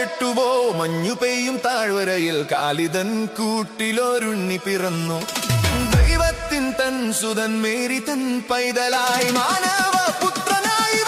മഞ്ഞു പെയ്യും താഴ്വരയിൽ കാലിതൻ കൂട്ടിലൊരുണ്ണി പിറന്നു. ദൈവത്തിൻ തൻ സുതൻ മേരി തൻ പൈതലായി മാനവ പുത്രനായി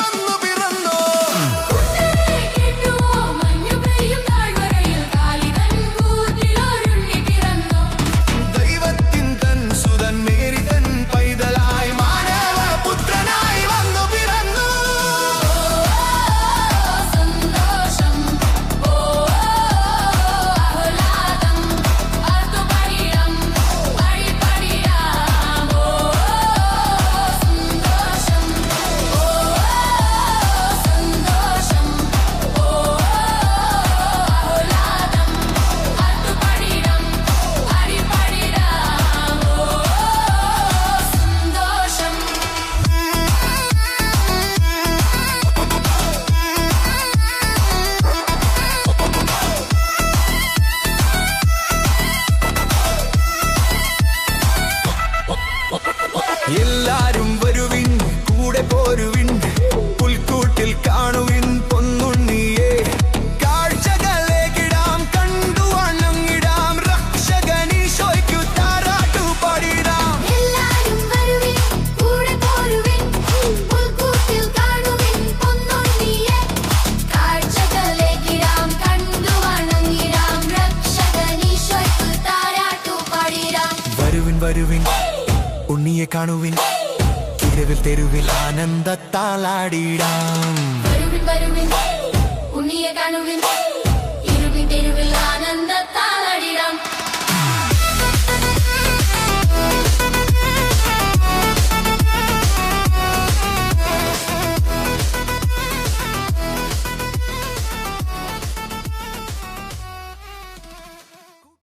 എല്ലാരും വരുവിൻ കൂടെ പോരുവിൻ പുൽക്കൂട്ടിൽ കാണുവിൻ പൊന്നുണ്ണിയെ. കാഴ്ചകളേകിടാം കണ്ടു വണങ്ങിടാം രക്ഷകനീശോയ്ക്കു താരാട്ടു പാടിടാം. എല്ലാരും വരുവിൻ കൂടെ പോരുവിൻ പുൽക്കൂട്ടിൽ കാണുവിൻ പൊന്നുണ്ണിയെ. കാഴ്ചകളേകിടാം കണ്ടു വണങ്ങിടാം രക്ഷകനീശോയ്ക്ക് താരാട്ടു പാടിടാം. വരുവിൻ വരുവിൻ ഉണ്ണിയെ കാണുവിൻ ഇരവിൽ തെരുവിൽ ആനന്ദത്താലാടിടാം വരുവിൻ വരുവിൻ ഉണ്ണിയെ കാണുവിൻ